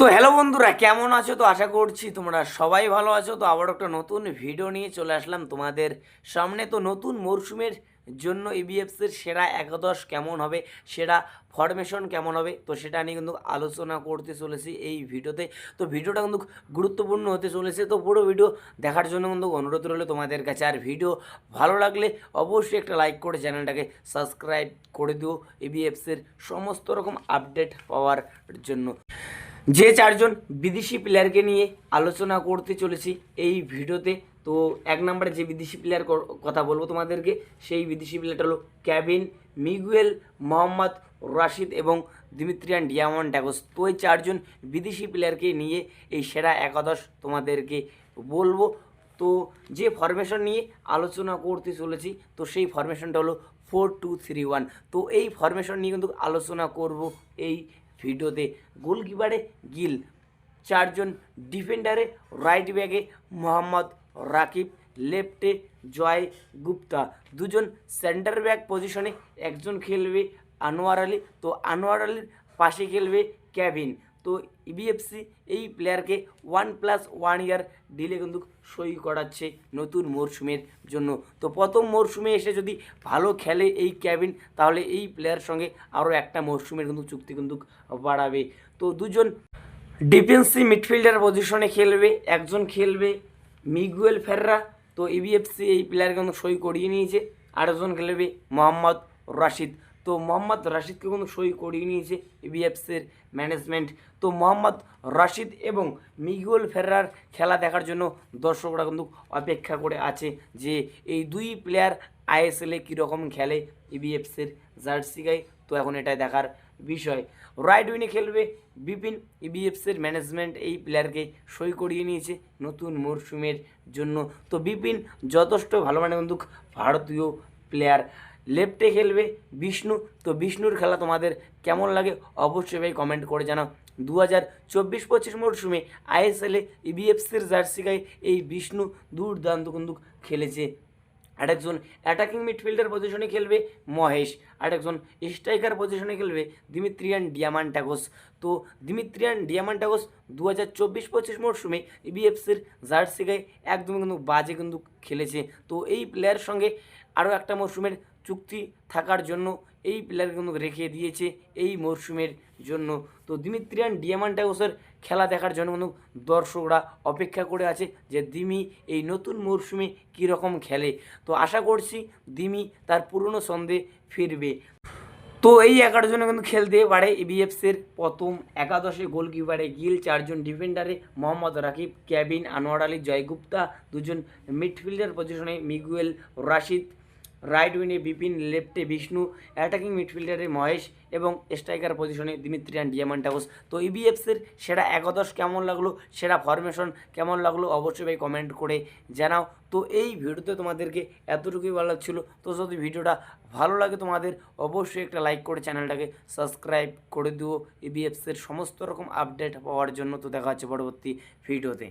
তো হ্যালো বন্ধুরা, কেমন আছো? তো আশা করছি তোমরা সবাই ভালো আছো। তো আবার একটা নতুন ভিডিও নিয়ে চলে আসলাম তোমাদের সামনে। তো নতুন মরশুমের জন্য ইবিএফসির সেরা একাদশ কেমন হবে? সেরা ফরমেশন কেমন হবে? তো সেটা নিয়ে কিন্তু আলোচনা করতে চলেছি এই ভিডিওতে। তো ভিডিওটা কিন্তু গুরুত্বপূর্ণ হতে চলেছে। তো পুরো ভিডিও দেখার জন্য কিন্তু অনুরোধ রইল তোমাদের কাছে। আর ভিডিও ভালো লাগলে অবশ্যই একটা লাইক করে চ্যানেলটাকে সাবস্ক্রাইব করে দিও ইবিএফসির সমস্ত রকম আপডেট পাওয়ার জন্য। যে চারজন বিদেশি প্লেয়ারকে নিয়ে আলোচনা করতে চলেছি এই ভিডিওতে, তো এক নম্বরে যে বিদেশি প্লেয়ার কথা বলব তোমাদেরকে, সেই বিদেশি প্লেয়ারটা হলো ক্যাবিন মিগুয়েল, মোহাম্মদ রাশিদ এবং দিমিত্রিয়ান ডিয়ামন্ড ট্যাগোস তো এই চারজন বিদেশি প্লেয়ারকে নিয়ে এই সেরা একাদশ তোমাদেরকে বলব। তো যে ফরমেশন নিয়ে আলোচনা করতে চলেছি, তো সেই ফরমেশনটা হলো ফোর টু থ্রি ওয়ান তো এই ফরমেশন নিয়ে কিন্তু আলোচনা করব এই ভিডিওতে গোলকিপারে গিল, চারজন ডিফেন্ডারে রাইট ব্যাগে মোহাম্মদ রাকিব লেফটে জয় গুপ্তা। দুজন সেন্টার ব্যাক পজিশনে একজন খেলবে আনোয়ার আলী। তো আনোয়ার আলীর পাশে খেলবে ক্যাভিন তো ইবিএফসি এই প্লেয়ারকে ওয়ান প্লাস ওয়ান ইয়ার ডিলে কিন্তু সই করাচ্ছে নতুন মরশুমের জন্য। তো প্রথম মরশুমে এসে যদি ভালো খেলে এই ক্যাবিন, তাহলে এই প্লেয়ার সঙ্গে আরও একটা মরশুমের কিন্তু চুক্তি কিন্তু বাড়াবে। তো দুজন ডিফেন্সি মিডফিল্ডার পজিশনে খেলবে, একজন খেলবে মিগুয়েল ফেররা তো ইবিএফসি এই প্লেয়ারকে কিন্তু সই করিয়ে নিয়েছে। আরেকজন খেলবে মোহাম্মদ রাশিদ। তো মোহাম্মদ রাশিদকে কিন্তু সই করিয়ে নিয়েছে ইবিএফসির ম্যানেজমেন্ট তো মোহাম্মদ রাশিদ এবং মিগুয়েল ফেররার খেলা দেখার জন্য দর্শকরা কিন্তু অপেক্ষা করে আছে যে এই দুই প্লেয়ার আইএসএলে কীরকম খেলে ইবিএফসির জার্সি গায়ে। তো এখন এটাই দেখার বিষয়। রাইট উইনে খেলবে বিপিন। ইবিএফসির ম্যানেজমেন্ট এই প্লেয়ারকে সই করিয়ে নিয়েছে নতুন মরশুমের জন্য। তো বিপিন, যথেষ্ট ভালো মানে কিন্তু ভারতীয় প্লেয়ার লেফটে খেলবে বিষ্ণু। তো বিষ্ণুর খেলা তোমাদের কেমন লাগে অবশ্যই ভাই কমেন্ট করে জানাও। দু হাজার চব্বিশ পঁচিশ মরশুমে আইএসএলে ইবিএফসির জার্সি গায়ে এই বিষ্ণু দুর্দান্ত কিন্তু খেলেছে। আরেকজন অ্যাটাকিং মিডফিল্ডার পজিশনে খেলবে মহেশ। আরেকজন স্ট্রাইকার পজিশনে খেলবে দিমিত্রিয়ান ডিয়ামান্টাগোস। তো দিমিত্রিয়ান ডিয়ামান্টাগোস দু হাজার চব্বিশ পঁচিশ মরশুমে ইবিএফসির জার্সি গায়ে একদম কিন্তু বাজে কিন্তু খেলেছে। তো এই প্লেয়ার সঙ্গে আরও একটা মরশুমের চুক্তি থাকার জন্য এই প্লেয়ার কিন্তু রেখে দিয়েছে এই মরশুমের জন্য। তো দিমিত্রিয়ান ডিয়ামান্টাগোসের খেলা দেখার জন্য কিন্তু দর্শকরা অপেক্ষা করে আছে যে দিমি এই নতুন মরশুমে কীরকম খেলে। তো আশা করছি দিমি তার পুরনো ছন্দে ফিরবে। তো এই এগারো জনে কিন্তু খেলতে পারে ইবিএফসির প্রথম একাদশে গোলকিপারে গিল, চারজন ডিফেন্ডারে মোহাম্মদ রাকিব ক্যাবিন আনোয়ার আলী, জয়গুপ্তা, দুজন মিডফিল্ডার পজিশনে মিগুয়েল রাশিদ রাইট উইনে বিপিন, লেফটে বিষ্ণু, অ্যাটাকিং মিডফিল্ডারে মহেশ এবং স্ট্রাইকার পজিশনে দিমিত্রিয়ান ডিয়ামান্টাউস। তো ইবিএফসির সেরা একাদশ কেমন লাগল, সেরা ফরমেশন কেমন লাগল অবশ্যই ভাই কমেন্ট করে জানাও। তো এই ভিডিওতে তোমাদেরকে এতটুকুই ভালো লাগছিল তো যদি ভিডিওটা ভালো লাগে তোমাদের, অবশ্যই একটা লাইক করে চ্যানেলটাকে সাবস্ক্রাইব করে দিও। ইবিএফসির সমস্ত রকম আপডেট পাওয়ার জন্য তো দেখা হচ্ছে পরবর্তী ভিডিওতে।